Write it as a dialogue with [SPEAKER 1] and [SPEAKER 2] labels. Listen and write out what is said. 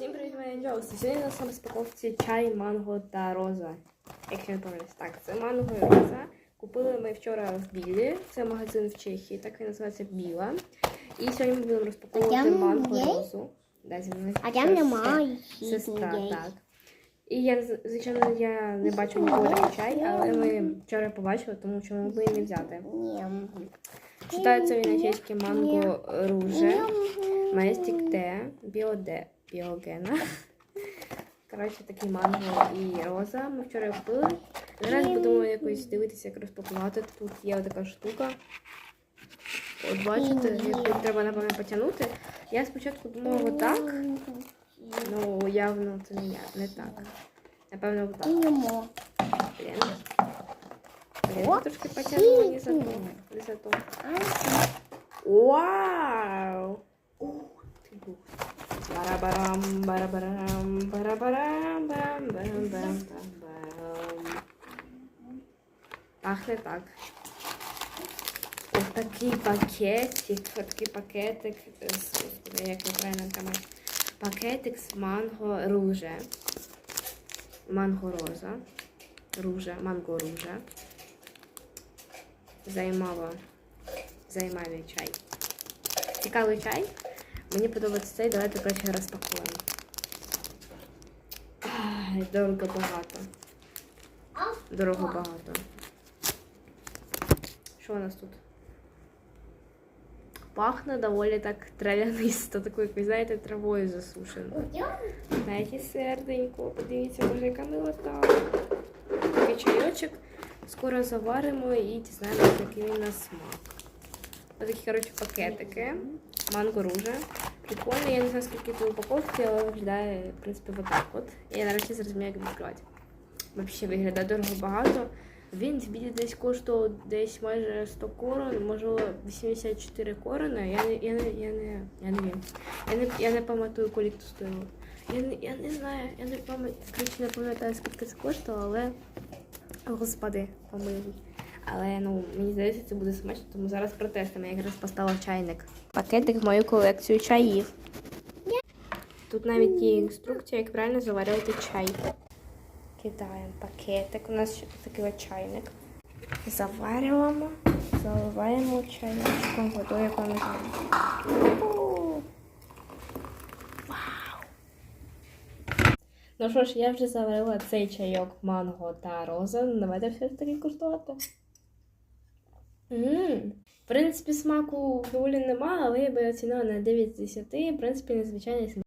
[SPEAKER 1] Всім привіт, моя Джоус. Сьогодні у нас на розпаковці чай, манго та роза. Якщо не помиляюсь. Так, це манго і роза. Купили ми вчора в Білі. Це магазин в Чехії, так він називається Біла. І сьогодні ми будемо розпаковувати
[SPEAKER 2] А там
[SPEAKER 1] манго
[SPEAKER 2] є?
[SPEAKER 1] розу. Да, зі мною
[SPEAKER 2] А там
[SPEAKER 1] сестра-
[SPEAKER 2] немає
[SPEAKER 1] Сестра, так. І я, звичайно, я не бачу ніколи такий чай, але ми вчора побачили, тому що ми могли не взяти. Читається він на чеськи манго руже. Маєстік Т, біоде, біогена. Коротше, такий манго і роза. Ми вчора купили. Зараз будемо якось дивитися, як розпакувати. Тут є така штука. От бачите, яку треба, напевно, потягнути. Я спочатку думала отак. Ну, явно це не я, не так. Напевно, отак. Блін. Блін, трошки потягнула не за то. Не за то. Вау! Барабарам, барабарам, барабарам, барам, барам, барам, барам. Пахне так. Ось такий пакетик, такий пакетик з, як правильно там. Пакетик з манго руже. Манго роза. Ружа, манго ружа. Займава. Займавий чай. Цікавий чай. Мені подобається цей. Давайте краще розпакуємо. Дорого багато. Дорого багато. Що у нас тут? Пахне доволі так травянисто, такою, якось, знаєте, травою засушено. Знаєте, серденько, подивіться, може, яка милота. Такий чайочок. Скоро заваримо і дізнаємося, який він на смак. Ось такі, коротше, пакетики. Манго руже. Прикольно, я не знаю, скільки тут упаковки, але виглядає, в принципі, отак от. Я нарешті зрозумію, як відкривати. Взагалі виглядає дорого багато. Він в білі десь коштував десь майже 100 корон, можливо 84 корони. Я не, я не, я не, я не. Я не, я не пам'ятаю, коли це стоїло. Я не, я не знаю, я не пам'ятаю, не пам'ятаю, скільки це коштувало, але господи, помилуй. Але ну мені здається, це буде смачно, тому зараз протестимо. Я якраз поставила чайник. Пакетик в мою колекцію чаїв. Тут навіть є інструкція, як правильно заварювати чай. Кидаємо пакетик. У нас ще такий от чайник. Заварюємо, заливаємо чайничком водою. Вау! Ну що ж, я вже заварила цей чайок манго та роза. Давайте все ж таки куштувати. Ммм. В принципі, смаку доволі нема, але я би оцінила на 9 з 10. В принципі, незвичайний смак.